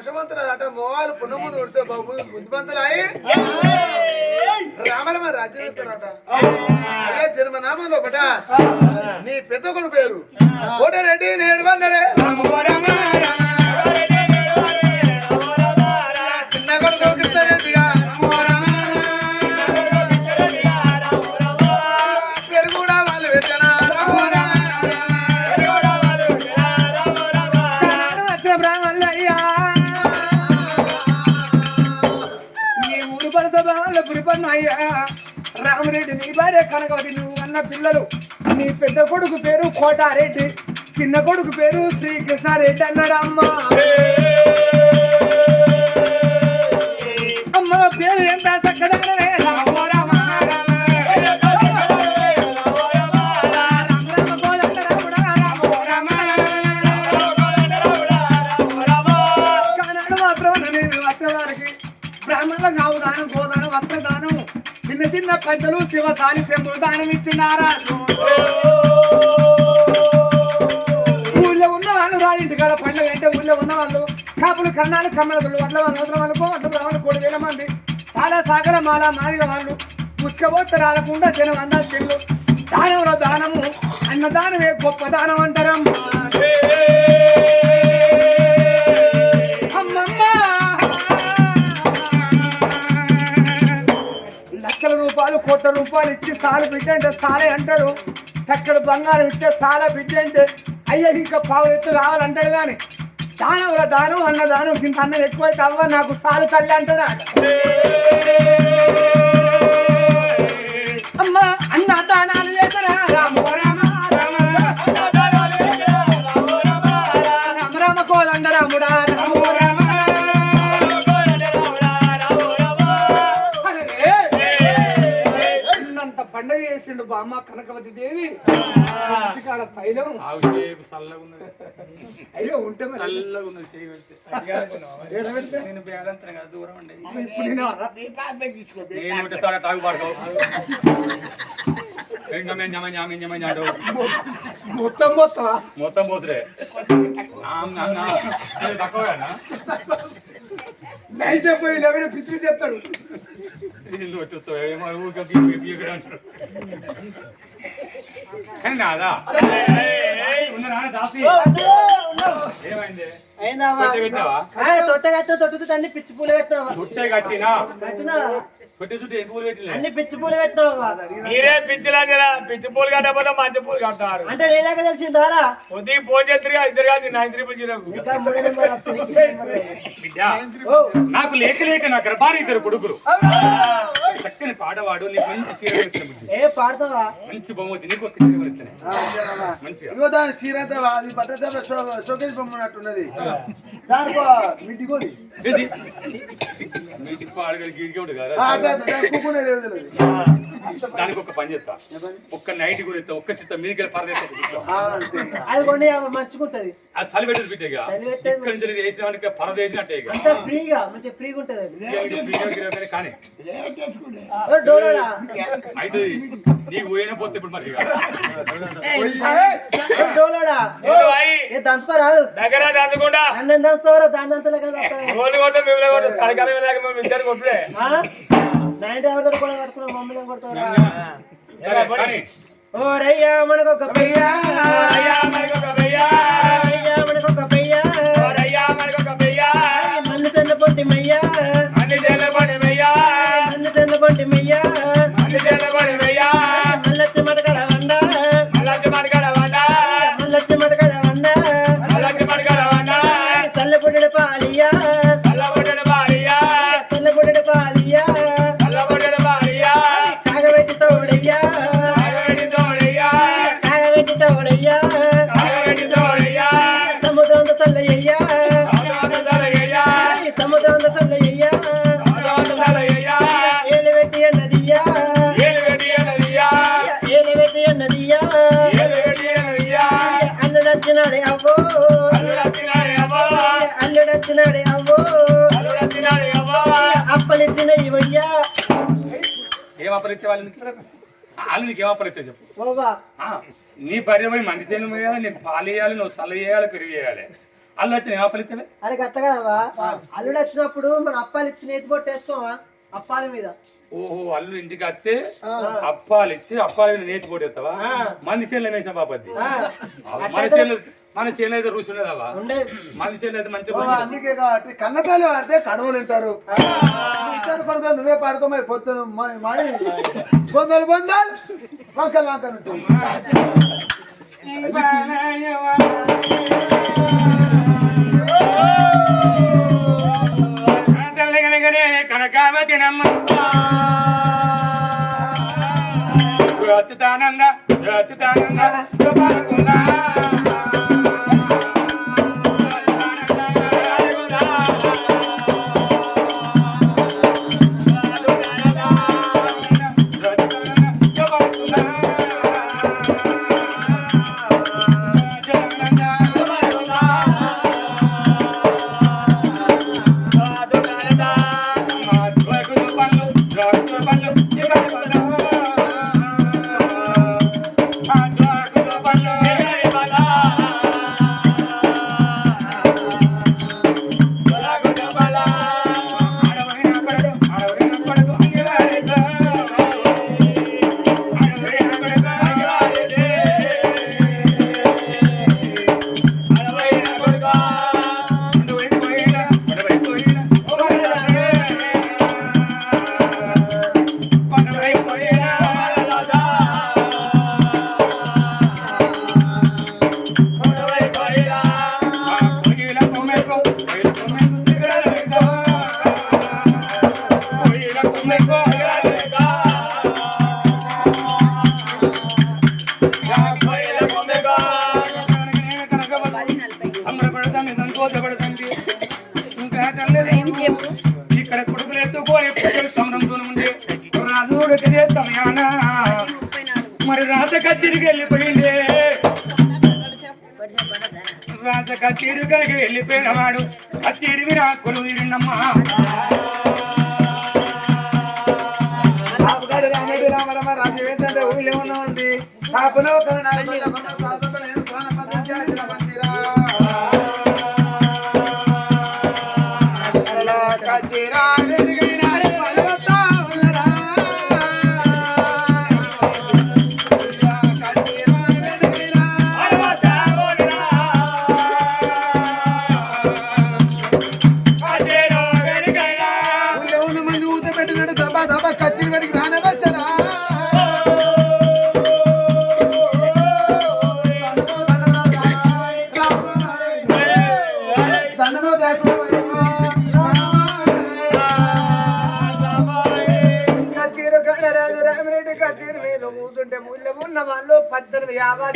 వంశమంతులు అట మోవాలు పున్నముందు కొడితే బాబు బుద్ధిమంతులు అయి రామరమ రాజ్యం ఇస్తారట అయ్యా జన్మనామాలో బట నీ పెద్ద కొడుకు పేరు. కోటరెడ్డి నేడు వందరే. రామ పురిపన్న అయ్యా. రామరెడ్డి నీ భార్య కనకవతి నువ్వు అన్న పిల్లలు. నీ పెద్ద కొడుకు పేరు కోటారెడ్డి. చిన్న కొడుకు పేరు శ్రీకృష్ణారెడ్డి అన్నాడు అమ్మ. అమ్మ పేరు ఎంత చక్కదనమే చిన్న చిన్న పంచలు శివ సాని చెంపులు ఇచ్చినారా ఊళ్ళో ఉన్న వాళ్ళు రాలింటి కాడ పండుగ అంటే ఊళ్ళో ఉన్న వాళ్ళు కాపులు కన్నాలు కమ్మలు వడ్ల వాళ్ళు వడ్ల వాళ్ళు వడ్ల బ్రాహ్మణులు కోడి వేల మంది. చాలా సాగర మాల మాదిగ వాళ్ళు. పుష్కబోత్తరాలకుండా జనం అందా చెల్లు దానంలో దానము అన్నదానమే గొప్ప దానం అంటారమ్మా కోట్ల రూపాయలు ఇచ్చి సాలు బిడ్డ అంటే సాలే అంటాడు చక్కడ బంగారం ఇస్తే సాల బిడ్డ అంటే అయ్యా ఇంకా పావు ఎత్తు రావాలంటాడు కానీ దానవుల దానం అన్న దానం ఇంత అన్నం ఎక్కువైతే అవ్వ నాకు సాలు తల్లి అంటాడు? అమ్మ అన్న దానాలు చేతరా చేసిండు బామ్మ కనకవతి దేవి. అయ్యో ఉంటే? నేను కదా దూరం ఇప్పుడు నేను. నేను తాగు పడతావు మొత్తం మొత్తం మొత్తం పోతురే. తక్కువనా నైట్ పోయి పిచ్చి చెప్తాడు ఏమైంది కొట్టి పెట్టావా తొట్టగట్టు తొట్టుకు అన్ని పిచ్చి పూలు పెట్టినావా చుట్టే కట్టినా అన్ని పిచ్చి పూలు పెట్టినావా మీరే పిచ్చిలా జర పిచ్చి పూలు కట్టకపోతే మంచి పూలు కట్టారు అంటే నేనాక ఫోన్ చేద్దరుగా నైన్ నాకు లేక లేక నా గర్భాన్ని ఇద్దరు కొడుకులు. చక్కని పాడవాడు నీకు మంచి చీర కొనిచ్చిన బుద్ధి. ఏ పాడతావా? మంచి బొమ్మతి నీకు ఒక చీర కొనిచ్చిన మంచిగా. ఇదిగో దాని శ్రీరంత అది బట్టల షోకేజ్ బొమ్మ ఉన్నట్టున్నది. దానికో మిడ్డి కోడి ఏది? మీ దిక్కు ఆడగలి గీడికి కదా. దాని. దానికి ఒక పని చేస్తా. ఒక్క నైట్ కూడా ఇస్తా ఒక్క చిత్త మీదికి పరద ఆ, అంతే. అది చలి పెట్టదు బిడ్డ ఇక్కడ నుంచి వేసిన వానికి పరద వేసినట్టే ఇక. అంతా ఫ్రీగా మంచిగా ఫ్రీగా ఉంటది అది. ఇక ఇది ఫ్రీగా గిరగా కానీ అయితే నీకు పోయిన పోతే ఇప్పుడు మరి దగ్గర దంచకుండా. దాని కొట్టే తలకాల మీద మేము ఇద్దరు ఓ రయ్యా మనకొక పెయ్యా సముద్రం తోడయ్యా ఏలు పెట్టి అన్నదియ్యా ఏలు పెట్టి అన్నదియ్యా ఏలు పెట్టి అన్నదియ్యా ఏలు పెట్టి అన్నదియ్యా అల్లుడొచ్చినాడే అవ్వో. అల్లుడొచ్చినాడే అవ్వా. అల్లుడొచ్చినాడే అవ్వో. అల్లుడొచ్చినాడే అవ్వా. అప్పలిచ్చిన ఇవయ్యా. ఏం అపరిస్తే వాళ్ళకి వాళ్ళు నీకు ఏం అపరిస్తే చెప్పు. బాబా. ఆ, నీ భార్య పోయి మంది చేయను నీకు పాలు వేయాలి నువ్వు సల్ల చేయాలి పెరుగు చేయాలి అల్లు వచ్చి ఆపలిస్తే అరే గట్ట కదవా అల్లుడు వచ్చినప్పుడు మన అప్పాలు ఇచ్చి నేతి పొట్టేసుకోవా అప్పాల మీద. ఓహో అల్లు ఇంటికి వస్తే అప్పాలు ఇచ్చి అప్పాలు మీద నేతి పోటేస్తావా మంది చేనులు వేసిన బాపతి. మన చేనులు మన చేనులు అయితే రుచి ఉండదవా ఉండే. మన చేనులు అయితే మంచి ఓ, అందుకే కాబట్టి కన్నకాలు ఆడితే కడవలు వింటారు. ఇద్దరు పడుకో నువ్వే పాడుకోమని పొద్దున బొందలు బొందలు. వంకలు వంకలు ఉంటుంది కనకావతినమ్మ అచ్యుతానంద అచ్యుతానంద కత్తిరు కచేరి కనుక వెళ్ళిపోయిన వాడు విరాకులు విరిన్నమ్మా రామగారి రామడి రామరమ రాజు ఏంటంటే ఊళ్ళో ఉన్న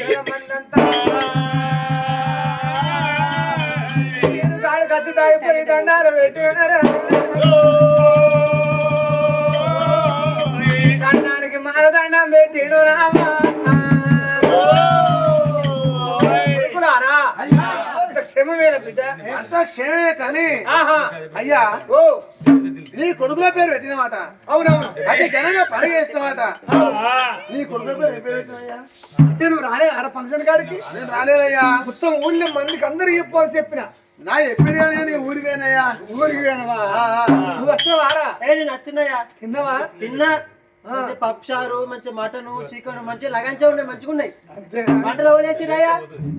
Yeah, my అంతా క్షేమే కానీ ఆహా. అయ్యా ఓ. నీ కొడుకుల పేరు పెట్టినమాట. అవునవును. అది ఘనంగా పండుగ చేసినమాట. నీ కొడుకుల పేరు ఏ పేరు పెట్టినయ్యా నేను రాలే ఆడ ఫంక్షన్ కాడికి? నేను రాలేదయ్యా. మొత్తం ఊళ్ళో మందికి అందరికి చెప్పాల్సి చెప్పిన. నా ఎప్పుడు కానీ నీ ఊరికి? ఆ, ఆ. నువ్వు వస్తున్నావారా ఏ నచ్చిందయ్యా తిన్నావా? తిన్నా. మంచి పప్పుచారు మంచి మటన్ చికెన్ మంచి లగంచా ఉన్నాయి మంచిగా ఉన్నాయి.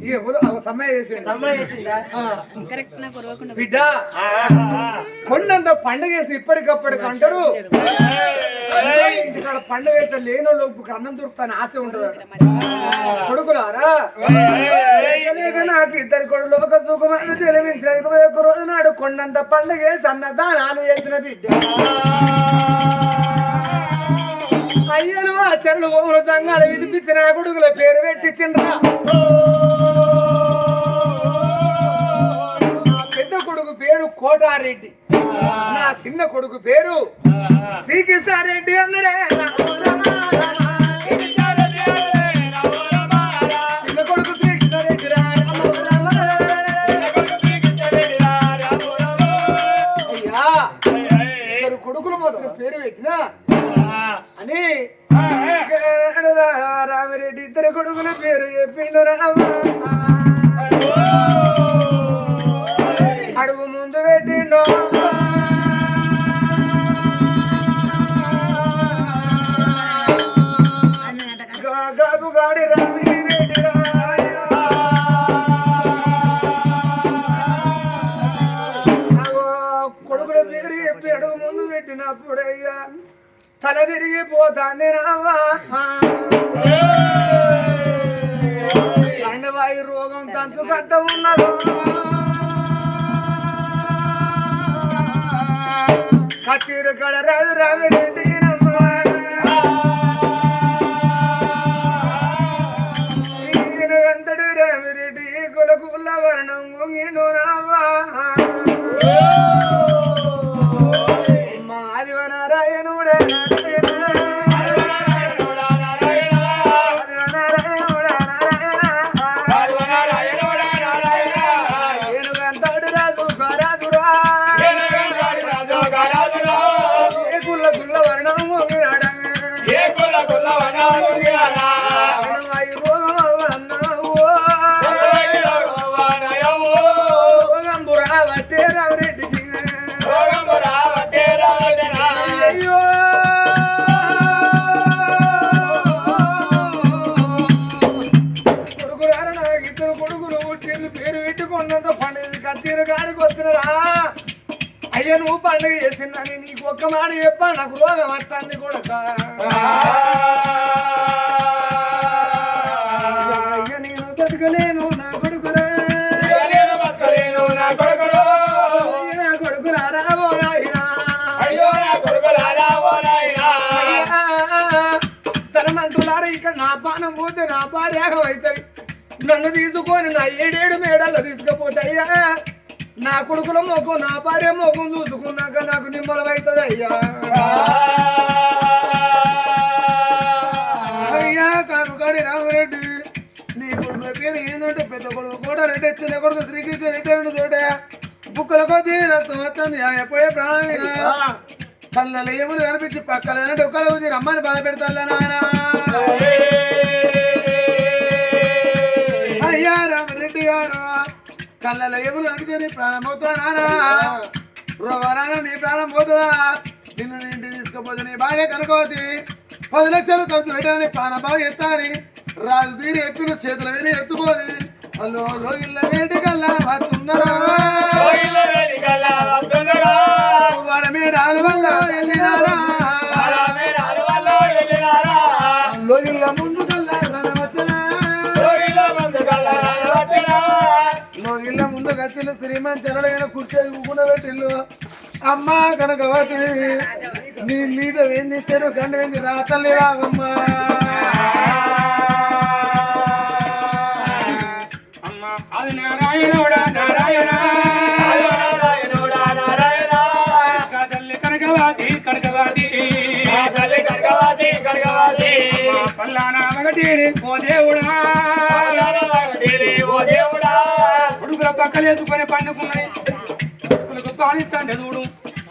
ఇక ఎవరు సమ్మె చేసిందా బిడ్డ కొండంత పండుగ వేసి ఇప్పటికప్పటికి అంటారు ఇంటికాడ పండుగ అయితే లేనో లోపు అన్నం దొరుకుతాను ఆశ ఉంటుంది? కొడుకులారా? నాకు ఇద్దరు కొడుకు ఒక సుఖమైన తెలివించిన ఇరవై ఒక్క రోజు నాడు కొండంత పండుగ వేసి అన్నదానాలు చేసిన బిడ్డ. అయ్యలు ఆచరణ ఓముల సంఘాలు వినిపించిన కొడుకుల పేరు పెట్టించిండ్రా. పెద్ద కొడుకు పేరు కోటారెడ్డి. నా చిన్న కొడుకు పేరు శ్రీకృష్ణారెడ్డి అన్నడే. తల విరిగిపోతాంది రావా అండవాయు రోగం తంచు కట్ట ఉన్నదో. కట్టిరు కడ రాజు రామిరెడ్డి పండుగ కాడికి వస్తున్నారా అయ్యా నువ్వు పండుగ చేసిందని నీకు ఒక్క మాట చెప్పా నాకు రోగం వస్తుంది కొడక అయ్యా నేను బతకలేను నా కొడుకురా అయ్యా నా కొడుకురారా ఇక్కడ నా పానం పోతే నా భార్యాగం అవుతుంది నన్ను తీసుకొని నా ఏడేడు మేడల్లో తీసుకుపోతాయ్యా నా కొడుకుల మొఖం నా భార్య మొఖం చూసుకున్నాక నాకు నిమ్మలం అవుతుంది అయ్యా అయ్యా కానుకాడి రామరెడ్డి నీ కొడుకుల పేరు ఏంటంటే పెద్ద కొడుకు కూడా రెడ్డి చిన్న కొడుకు శ్రీకృష్ణ రెడ్డి రెండు తోటే. బుక్కల కొద్దీ రక్తం వస్తుంది పోయే ప్రాణాలు కళ్ళలో ఏములు కనిపించి పక్కన డొక్కల ఉంది రమ్మని బాధ పెడతా నాన్న అయ్యా రామరెడ్డి గారు. కళ్ళలో ఎవరు కనిపించి నీ ప్రాణం పోతా రోగారాన నీ ప్రాణం పోతుందా? నిన్ను నీ ఇంటికి తీసుకుపోతే నీ బాగా కనుకోవద్ది పది లక్షలు ఖర్చు పెట్టాలని ప్రాణం బాగా ఎత్తాని. రాజు తీరి ఎప్పిన చేతుల మీద ఎత్తుకోని. అల్లో ఇళ్ళ వేటి కల్లా వస్తున్నారా? లోగిళ్ళ ముందు గచ్చిలు శ్రీమంచరుడైన కుర్చీ కూడబెట్టిల్లు అమ్మా కనకవతి నీ మీద ఏం చేశారు గండ ఏంది రా తల్లి రావమ్మా. అది నారాయణుడా నారాయణ. తల్లి కనకవాది కనకవాది పల్లానా మగటి ఓ దేవుడా. కొడుకుల పక్కలేసుకొని పండుకున్నాయి కొడుకు పాలిస్తాండే చూడు.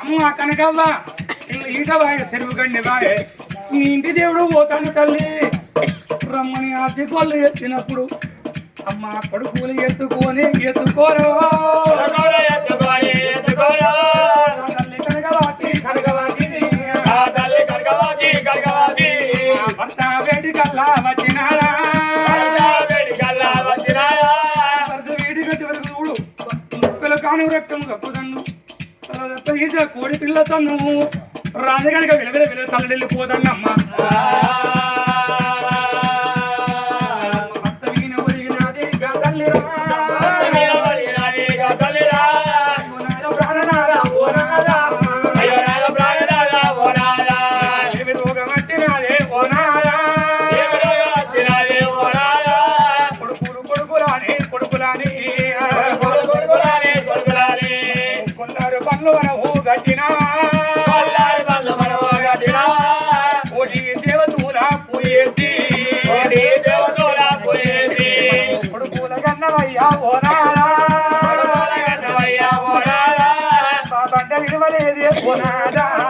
అమ్మ కనకవ్వ ఇల్లు ఈట బాయ్ చెరువు గండి బాయ్ నీ ఇంటి దేవుడు పోతాను తల్లి. రమ్మని ఆ దిగోళ్ళు ఎత్తినప్పుడు అమ్మ కొడుకులు ఎత్తుకొని ఎత్తుకోరు. తల్లి కనకవాతి భర్త వేడి కల్లా రక్తం కప్పుదన్ను ఈజ కోడి పిల్ల తను రాజగానిక విలవిల విలువ తల్లెళ్ళిపోదన్నమ్మ what I die.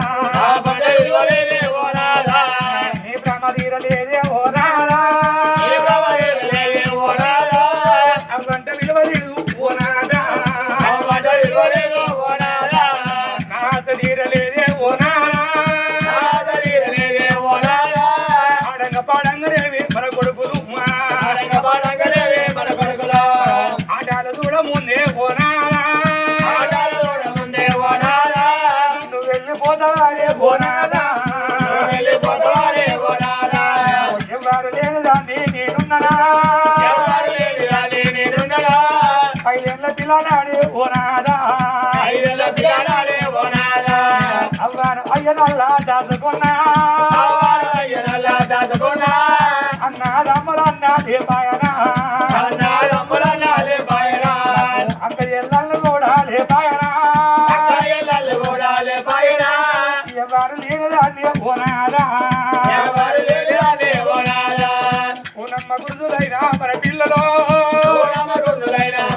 నువ్వు వెళ్ళిపోతావాడే మన పిల్లలో.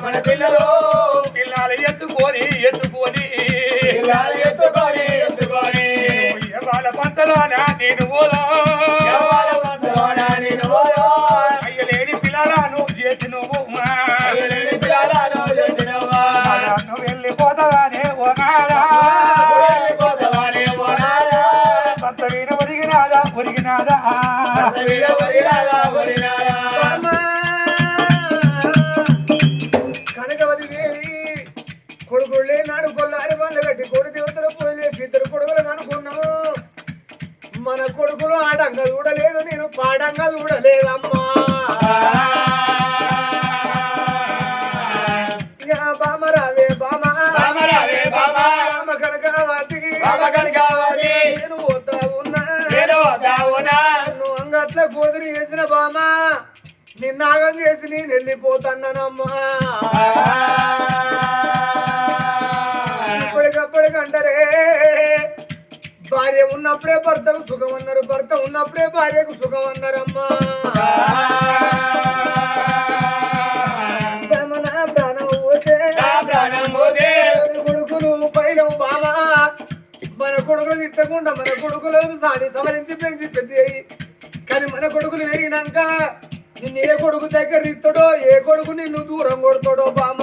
మన పిల్లలు. పిల్లలు ఎత్తుకొని ఎత్తుకొని. పిల్లలు ఎత్తుకొని ఎత్తుకొని. వాళ్ళ పంతలోన నేను పోదా ఆడంగా చూడలేదు నేను పాడంగా చూడలేదమ్మా. ఇక బామ రావే బామ. బామరావే బామా. బామ కనకవతి. బామ కనకావతి. నేను పోతా ఉన్నా. నేను వద్దావునా. నువ్వు అంగట్ల గోదిరి వేసిన బామ. నిన్న ఆగం చేసి నేను వెళ్ళిపోతానమ్మా ఇప్పటికప్పటికంటారే భార్య ఉన్నప్పుడే భర్తకు సుఖం అన్నారు భర్త ఉన్నప్పుడే భార్యకు సుఖం అన్నారమ్మా. కొడుకులు పైన బామ మన కొడుకులు తిట్టకుండా మన కొడుకులు సాని సవరించి పెంచి పెద్ద కానీ మన కొడుకులు పెరిగినాక నిన్ను ఏ కొడుకు దగ్గర ఇస్తాడో ఏ కొడుకు నిన్ను దూరం కొడతాడో బామ.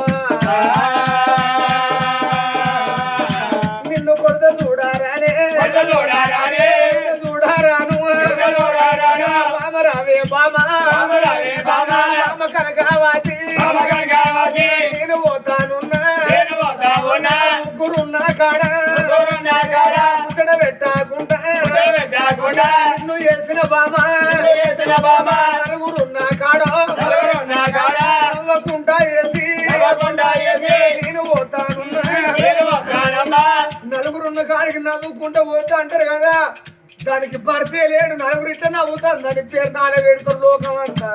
నేను పోతానున్నా నేను వద్దావునా. ముగ్గురున్న కాడ ముగ్గురున్న కాడ. ఇక్కడ పెట్టకుండా. నిన్ను చేసిన బామ చేసిన బామా. నలుగురున్న కాడ ఉన్న కాడికి నవ్వుకుంటూ పోతా అంటారు కదా. దానికి భర్తే లేడు నలుగురు ఇట్లా నవ్వుతాను దాని పేరు నాలుగు పెడతారు లోకం అంతా